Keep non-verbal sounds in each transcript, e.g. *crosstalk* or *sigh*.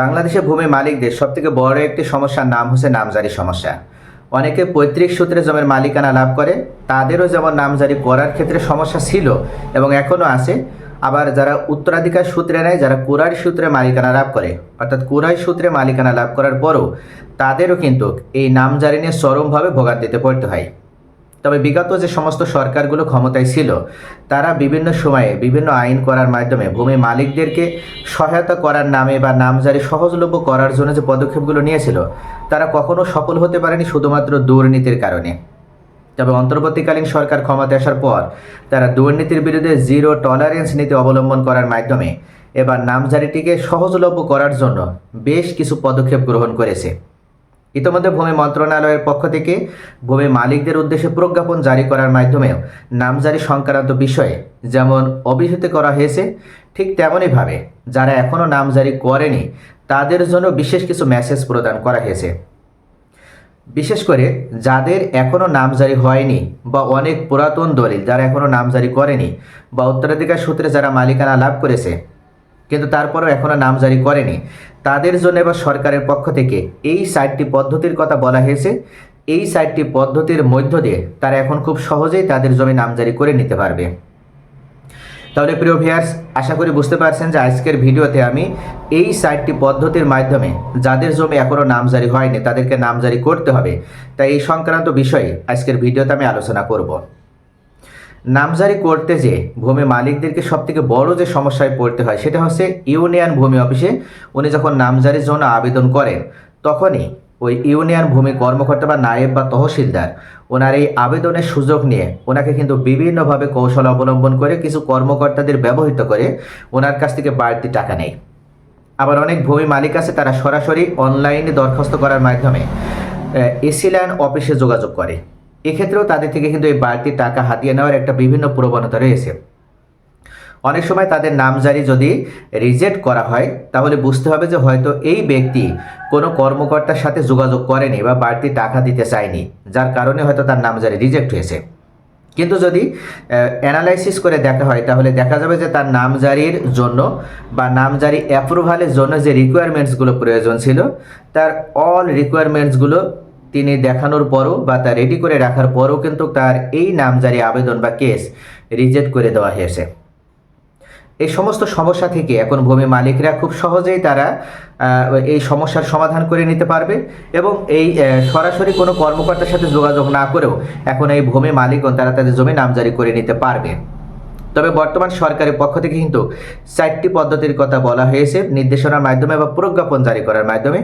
বাংলাদেশে ভূমি মালিকদের সবথেকে বড় একটি সমস্যার নাম হচ্ছে নামজারি সমস্যা। অনেকে পৈতৃক সূত্রে জমির মালিকানা লাভ করে, তাদেরও যেমন নামজারি করার ক্ষেত্রে সমস্যা ছিল এবং এখনও আছে, আবার যারা উত্তরাধিকার সূত্রে নেয়, যারা কুরাই সূত্রে মালিকানা লাভ করে, অর্থাৎ কুরাই সূত্রে মালিকানা লাভ করার পরও তাদেরও কিন্তু এই নামজারি নিয়ে চরমভাবে ভোগান্তিতে পড়তে হয়। তবে বিগত যে সমস্ত সরকারগুলো ক্ষমতায় ছিল, তারা বিভিন্ন সময়ে বিভিন্ন আইন করার মাধ্যমে ভূমি মালিকদেরকে সহায়তা করার নামে বা নামজারি সহজলভ্য করার জন্য যে পদক্ষেপগুলো নিয়েছিল, তারা কখনো সফল হতে পারেনি শুধুমাত্র দুর্নীতির কারণে। তবে অন্তর্বর্তীকালীন সরকার ক্ষমতায় আসার পর, তারা দুর্নীতির বিরুদ্ধে জিরো টলারেন্স নীতি অবলম্বন করার মাধ্যমে এবার নামজারিটিকে সহজলভ্য করার জন্য বেশ কিছু পদক্ষেপ গ্রহণ করেছে। ইতিমধ্যে ভূমি মন্ত্রণালয়ের পক্ষ থেকে ভূমি মালিকদের উদ্দেশ্যে প্রজ্ঞাপন জারি করার মাধ্যমেও নামজারি সংক্রান্ত বিষয়ে যেমন অভিহিত করা হয়েছে, ঠিক তেমনইভাবে যারা এখনও নামজারি করেনি, তাদের জন্য বিশেষ কিছু মেসেজ প্রদান করা হয়েছে। বিশেষ করে যাদের এখনও নামজারি হয়নি বা অনেক পুরাতন দলিল যারা এখনও নামজারি করেনি বা উত্তরাধিকার সূত্রে যারা মালিকানা লাভ করেছে কিন্তু তারপরেও এখনও নাম জারি করেনি। তাদের জন্য এবার সরকারের পক্ষ থেকে এই সাইটটি পদ্ধতির কথা বলা হয়েছে। এই সাইটটি পদ্ধতির মধ্য দিয়ে তারা এখন খুব সহজেই তাদের জমি নামজারি করে নিতে পারবে। তাহলে প্রিয় ভিয়ার্স আশা করি বুঝতে পারছেন যে আজকের ভিডিওতে আমি এই সাইটটি পদ্ধতির মাধ্যমে যাদের জমি এখনও নামজারি হয়নি তাদেরকে নামজারি করতে হবে। তাই এই সংক্রান্ত বিষয়ে আজকের ভিডিওতে আমি আলোচনা করব। নামজারি করতে যে ভূমি মালিকদেরকে সবথেকে বড় যে সমস্যায় পড়তে হয়, সেটা হচ্ছে ইউনিয়ন ভূমি অফিসে উনি যখন নামজারির জন্য আবেদন করেন, তখনই ওই ইউনিয়ন ভূমি কর্মকর্তা বা নায়েব বা তহসিলদার ওনার এই আবেদনের সুযোগ নিয়ে ওনাকে কিন্তু বিভিন্নভাবে কৌশল অবলম্বন করে কিছু কর্মকর্তাদের ব্যবহৃত করে ওনার কাছ থেকে বাড়তি টাকা নেয়। আবার অনেক ভূমি মালিক আছে, তারা সরাসরি অনলাইনে দরখাস্ত করার মাধ্যমে এসিল্যান্ড অফিসে যোগাযোগ করে। এক্ষেত্রেও তাদের থেকে কিন্তু এই বাড়তি টাকা হাতিয়ে নেওয়ার একটা বিভিন্ন প্রবণতা রয়েছে। অনেক সময় তাদের নামজারি যদি রিজেক্ট করা হয়, তাহলে বুঝতে হবে যে হয়তো এই ব্যক্তি কোনো কর্মকর্তার সাথে যোগাযোগ করেনি বা বাড়তি টাকা দিতে চায়নি, যার কারণে হয়তো তার নামজারি রিজেক্ট হয়েছে। কিন্তু যদি অ্যানালাইসিস করে দেখা হয়, তাহলে দেখা যাবে যে তার নামজারির জন্য বা নামজারি অ্যাপ্রুভালের জন্য যে রিকোয়ারমেন্টসগুলো প্রয়োজন ছিল, তার অল রিকোয়ারমেন্টসগুলো তিনি দেখানোর পরও বা তা রেডি করে রাখার পরও কিন্তু তার এই নামজারি আবেদন বা কেস রিজেক্ট করে দেওয়া হয়েছে। এই সমস্ত সমস্যা থেকে এখন ভূমি মালিকরা খুব সহজেই তারা এই সমস্যার সমাধান করে নিতে পারবে এবং এই সরাসরি কোনো কর্মকর্তার সাথে যোগাযোগ না করেও এখন এই ভূমি মালিকগণ তারা তাদের জমি নামজারি করে নিতে পারবে। তবে বর্তমান সরকারের পক্ষ থেকে কিন্তু চারটি পদ্ধতির কথা বলা হয়েছে, নির্দেশনার মাধ্যমে বা প্রজ্ঞাপন জারি করার মাধ্যমে।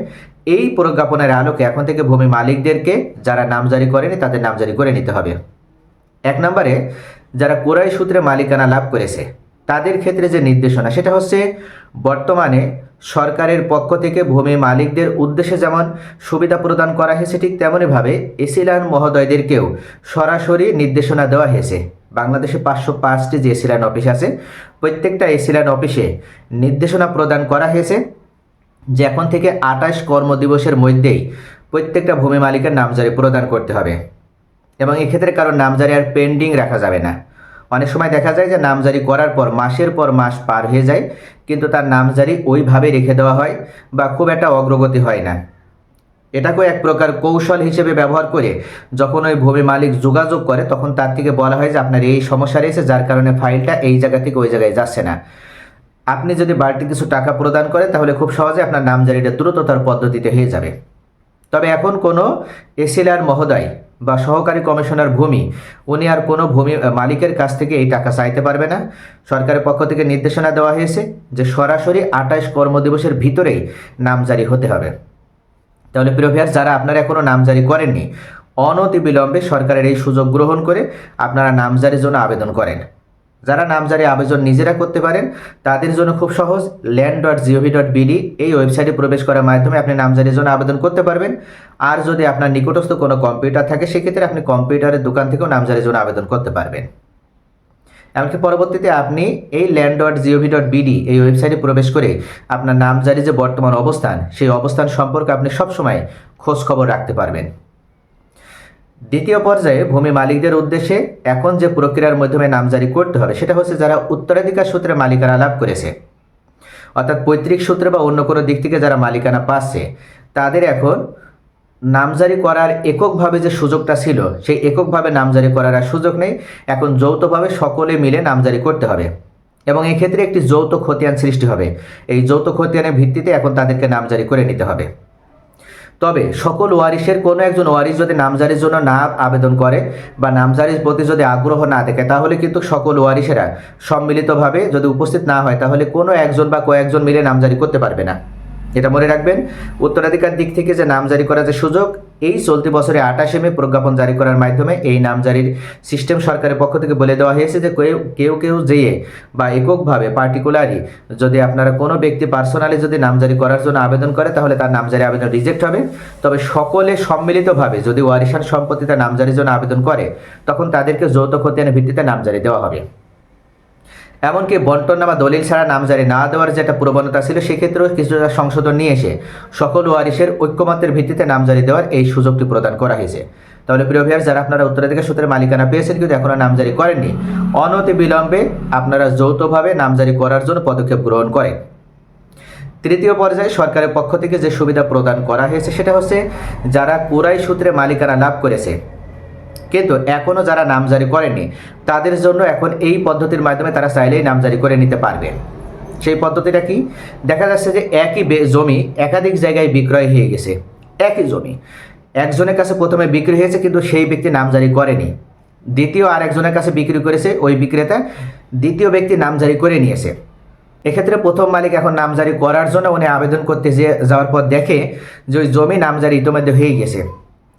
এই প্রজ্ঞাপনের আলোকে এখন থেকে ভূমি মালিকদেরকে যারা নাম জারি করেনি তাদের নাম জারি করে নিতে হবে। এক নম্বরে, যারা কোরাই সূত্রে মালিকানা লাভ করেছে, তাদের ক্ষেত্রে যে নির্দেশনা, সেটা হচ্ছে বর্তমানে সরকারের পক্ষ থেকে ভূমি মালিকদের উদ্দেশ্যে যেমন সুবিধা প্রদান করা হয়েছে, ঠিক তেমনইভাবে এসিলান মহোদয়দেরকেও সরাসরি নির্দেশনা দেওয়া হয়েছে। বাংলাদেশে পাঁচশো পাঁচটি যে এসিলান অফিস আছে, প্রত্যেকটা এসিলান অফিসে নির্দেশনা প্রদান করা হয়েছে যে এখন থেকে আঠাশ কর্মদিবসের মধ্যেই প্রত্যেকটা ভূমি মালিকের নামজারি প্রদান করতে হবে। এবং এক্ষেত্রে কারোর নামজারি আর পেন্ডিং রাখা যাবে না। অনেক সময় দেখা যায় যে নামজারি করার পর, মাসের পর মাস পার হয়ে যায়, কিন্তু তার নামজারি ওইভাবে রেখে দেওয়া হয় বা খুব একটা অগ্রগতি হয় না। এটাকেও এক প্রকার কৌশল হিসেবে ব্যবহার করে যখন ওই ভূমি মালিক যোগাযোগ করে, তখন তার থেকে বলা হয় যে আপনার এই সমস্যা রয়েছে, যার কারণে ফাইলটা এই জায়গা থেকে ওই জায়গায় যাচ্ছে না। আপনি যদি বাড়তি কিছু টাকা প্রদান করেন, তাহলে খুব সহজে আপনার নামজারিটা দ্রুততার পদ্ধতিতে হয়ে যাবে। তবে এখন কোনো এসিলার মহোদয় বা সহকারী কমিশনার ভূমি, উনি আর কোনো ভূমি মালিকের কাছ থেকে এই টাকা চাইতে পারবে না। সরকারের পক্ষ থেকে নির্দেশনা দেওয়া হয়েছে যে সরাসরি আঠাশ কর্মদিবসের ভিতরেই নামজারি হতে হবে। তাহলে প্রিয় যারা আপনারা এখনও নামজারি করেননি অনতি বিলম্বে সরকারের এই সুযোগ গ্রহণ করে আপনারা নামজারির জন্য আবেদন করেন। যারা নামজারি আবেদন নিজেরা করতে পারেন, তাদের জন্য খুব সহজ, land dot G O V dot B D, এই ওয়েবসাইটে প্রবেশ করার মাধ্যমে আপনি নামজারির জন্য আবেদন করতে পারবেন। আর যদি আপনার নিকটস্থ কোনো কম্পিউটার থাকে, সেক্ষেত্রে আপনি কম্পিউটারের দোকান থেকেও নামজারির জন্য আবেদন করতে পারবেন। এমনকি পরবর্তীতে আপনি এই land dot G O V dot B D এই ওয়েবসাইটে প্রবেশ করে আপনার নামজারি যে বর্তমান অবস্থান, সেই অবস্থান সম্পর্কে আপনি সবসময় খোঁজ খবর রাখতে পারবেন। দ্বিতীয় পর্যায়ে ভূমি মালিকদের উদ্দেশ্যে এখন যে প্রক্রিয়ার মাধ্যমে নামজারি করতে হবে, সেটা হচ্ছে যারা উত্তরাধিকার সূত্রে মালিকানা লাভ করেছে। অর্থাৎ পৈতৃক সূত্রে বা অন্য কোনো দিক থেকে যারা মালিকানা পাচ্ছে, তাদের এখন নামজারি করার এককভাবে যে সুযোগটা ছিল, সেই এককভাবে নামজারি করার আর সুযোগ নেই। এখন যৌথভাবে সকলে মিলে নামজারি করতে হবে। এবং এই ক্ষেত্রে একটি যৌথ খতিয়ান সৃষ্টি হবে। এই যৌথ খতিয়ানের ভিত্তিতে এখন তাদেরকে নামজারি করে নিতে হবে। তবে সকল ওয়ারিশের কোনো একজন ওয়ারিশ যদি নামজারির জন্য না আবেদন করে বা নামজারির প্রতি যদি আগ্রহ না দেখে, তাহলে কিন্তু সকল ওয়ারিশেরা সম্মিলিতভাবে যদি উপস্থিত না হয়, তাহলে কোনো একজন বা কয়েকজন মিলে নামজারি করতে পারবে না। এটা মনে রাখবেন, উত্তরাধিকার দিক থেকে যে নাম জারি করার যে সুযোগ, এই চলতি বছরে আঠাশে মে প্রজ্ঞাপন জারি করার মাধ্যমে এই নামজারির সিস্টেম সরকারের পক্ষ থেকে বলে দেওয়া হয়েছে যে কেউ কেউ যেয়ে বা এককভাবে পার্টিকুলারই যদি আপনারা কোনো ব্যক্তি পার্সোনালি যদি নামজারি করার জন্য আবেদন করে, তাহলে তার নামজারি আবেদন রিজেক্ট হবে। তবে সকলে সম্মিলিতভাবে যদি ওয়ারিশান সম্পত্তিতে নামজারির জন্য আবেদন করে, তখন তাদেরকে যৌথ খতিয়ানের ভিত্তিতে নামজারি দেওয়া হবে। এমনকি বন্টনা বা দলিল ছাড়া নামজারি না দেওয়ার যে একটা প্রবণতা ছিল, সেক্ষেত্রেও কিছুটা সংশোধন নিয়ে এসে সকল ওয়ারিশের ঐক্যমতের ভিত্তিতে নামজারি দেওয়ার এই সুযোগটি প্রদান করা হয়েছে। তাহলে প্রিয় ভিয়ার যারা আপনারা উত্তরাধিকার সূত্রে মালিকানা পেয়েছেন কিন্তু এখনও নামজারি করেননি, অনতি বিলম্বে আপনারা যৌথভাবে নামজারি করার জন্য পদক্ষেপ গ্রহণ করেন। তৃতীয় পর্যায়ে সরকারের পক্ষ থেকে যে সুবিধা প্রদান করা হয়েছে, সেটা হচ্ছে যারা কুরাই সূত্রে মালিকানা লাভ করেছে কিন্তু এখনও যারা নামজারি করেনি, তাদের জন্য এখন এই পদ্ধতির মাধ্যমে তারা চাইলেই নামজারি করে নিতে পারবে। সেই পদ্ধতিটা কি? দেখা যাচ্ছে যে একই জমি একাধিক জায়গায় বিক্রয় হয়ে গেছে। একই জমি। একজনের কাছে প্রথমে বিক্রি হয়েছে, কিন্তু সেই ব্যক্তি নামজারি করেনি। দ্বিতীয় আর একজনের কাছে বিক্রি করেছে, ওই বিক্রেতা দ্বিতীয় ব্যক্তি নামজারি করে নিয়েছে। এক্ষেত্রে প্রথম মালিক এখন নামজারি করার জন্য উনি আবেদন করতে যে যাওয়ার পর দেখে যে ওই জমি নামজারি ইতিমধ্যে হয়ে গেছে।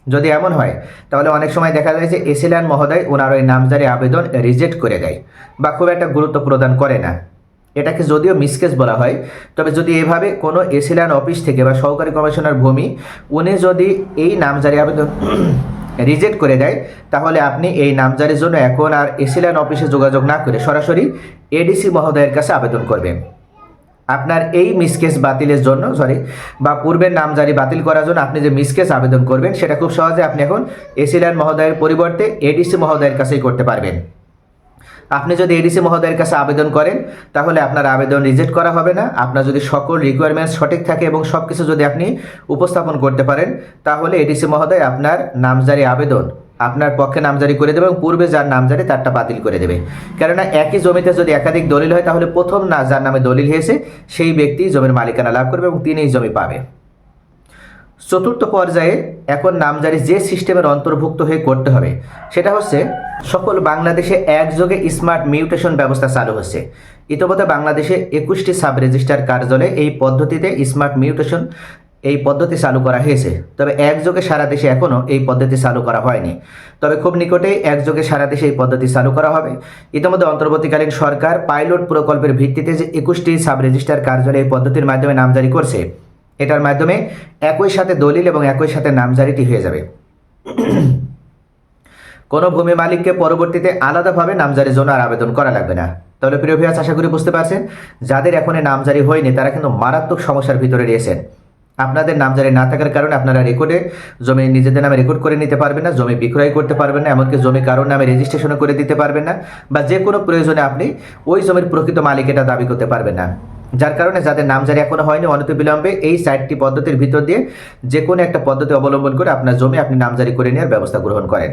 যদি এমন হয়, তাহলে অনেক সময় দেখা যায় যে এসিল্যান্ড মহোদয় ওনার ওই নামজারি আবেদন রিজেক্ট করে দেয় বা খুব একটা গুরুত্ব প্রদান করে না। এটাকে যদিও মিসকেস বলা হয়, তবে যদি এভাবে কোনো এসিল্যান্ড অফিস থেকে বা সহকারী কমিশনার ভূমি উনি যদি এই নামজারি আবেদন *clears throat* রিজেক্ট করে দেয়, তাহলে আপনি এই নামজারির জন্য এখন আর এসিল্যান্ড অফিসে যোগাযোগ না করে সরাসরি এডিসি মহোদয়ের কাছে আবেদন করবেন। আপনার এই মিসকেস বাতিলের জন্য সরি বা পূর্বের নামজারি বাতিল করার জন্য আপনি যে মিসকেস আবেদন করবেন, সেটা খুব সহজে আপনি এখন এসিল্যান্ড মহোদয়ের পরিবর্তে এডিসি মহোদয়ের কাছেই করতে পারবেন। আপনি যদি এডিসি মহোদয়ের কাছে আবেদন করেন, তাহলে আপনার আবেদন রিজেক্ট করা হবে না। আপনার যদি সকল রিকোয়ারমেন্টস সঠিক থাকে এবং সব কিছু যদি আপনি উপস্থাপন করতে পারেন, তাহলে এডিসি মহোদয় আপনার নামজারি আবেদন আপনার পক্ষে নামজারি করে দেবে এবং পূর্বে যার নামজারি তারটা বাতিল করে দেবে। কেননা একই জমিতে যদি একাধিক দলিল হয়, তাহলে প্রথম না যার নামে দলিল হয়েছে, সেই ব্যক্তি জমির মালিকানা লাভ করবে এবং তিনিই জমি পাবে। চতুর্থ পর্যায়ে এখন নামজারি যে সিস্টেমের অন্তর্ভুক্ত হয়ে করতে হবে, সেটা হচ্ছে সকল বাংলাদেশে একযোগে স্মার্ট মিউটেশন ব্যবস্থা চালু হচ্ছে। ইতিমধ্যে বাংলাদেশে একুশটি সাব রেজিস্ট্রার কার্যালয়ে এই পদ্ধতিতে স্মার্ট মিউটেশন এই পদ্ধতি চালু করা হয়েছে। তবে একযোগে সারা দেশে এখনও এই পদ্ধতি চালু করা হয়নি। তবে খুব নিকটেই একযোগে সারা দেশে এই পদ্ধতি চালু করা হবে। ইতিমধ্যে অন্তর্বর্তীকালীন সরকার পাইলট প্রকল্পের ভিত্তিতে যে একুশটি সাব রেজিস্ট্রার কার্যালয়ে এই পদ্ধতির মাধ্যমে নামজারি করছে, এটার মাধ্যমে একই সাথে দলিল এবং একই সাথে নামজারিটি হয়ে যাবে। কোনো ভূমি মালিককে পরবর্তীতে আলাদাভাবে নামজারির জন্য আর আবেদন করা লাগবে না। তাহলে প্রিয় ভিয়াস আশা করি বুঝতে পারছেন, যাদের এখনই নামজারি হয়নি, তারা কিন্তু মারাত্মক সমস্যার ভিতরে রয়েছেন। আপনাদের নামজারি না থাকার কারণে আপনারা রেকর্ডে জমি নিজেদের নামে রেকর্ড করে নিতে পারবেন না, জমি বিক্রয় করতে পারবেন না, এমনকি জমি কারোর নামে রেজিস্ট্রেশনও করে দিতে পারবেন না বা যে কোনো প্রয়োজনে আপনি ওই জমির প্রকৃত মালিক এটা দাবি করতে পারবেন না। যার কারণে যাদের নামজারি এখনও হয়নি অনতি বিলম্বে এই চারটি পদ্ধতির ভিতর দিয়ে যে কোনো একটা পদ্ধতি অবলম্বন করে আপনার জমি আপনি নামজারি করে নেওয়ার ব্যবস্থা গ্রহণ করেন।